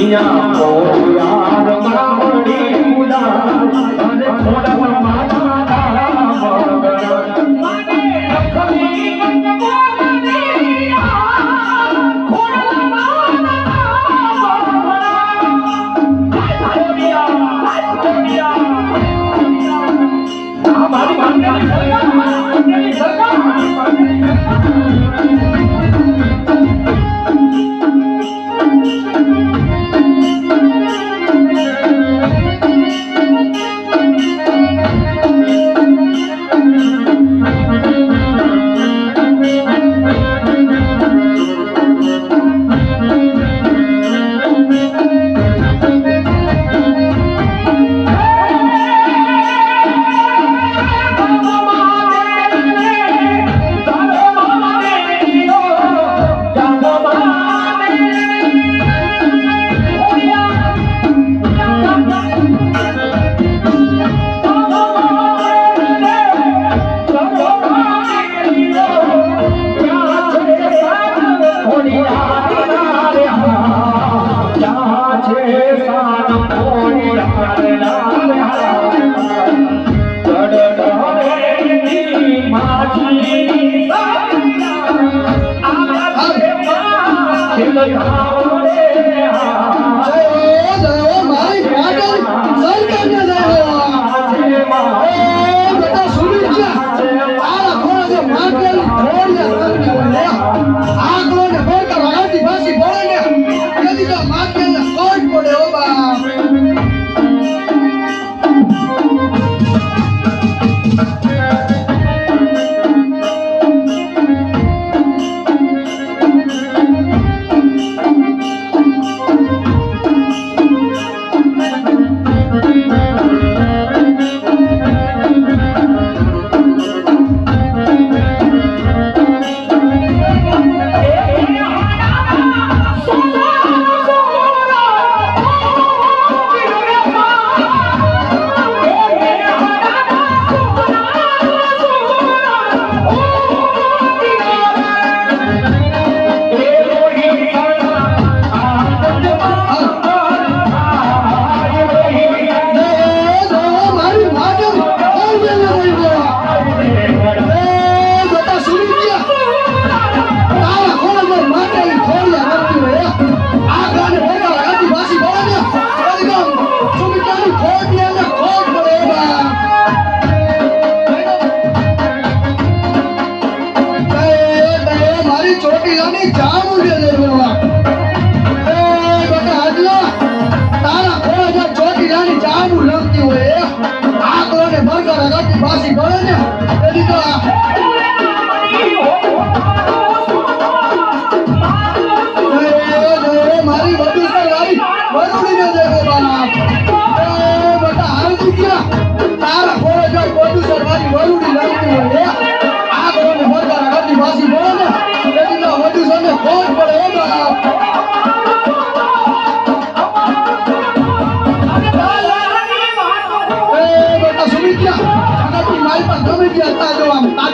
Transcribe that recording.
અહીંયા મોરિયાર Thank you. Pilani જાન ઉડે દર એ બટા હાજલા તારા ખોળા જો જો પિલાની જાન હોય આ કોને બર્ગર હતી બાસી ભરે ને, એની તો મારી વડી સર મારી વરુડી ને દેખો બાના. তার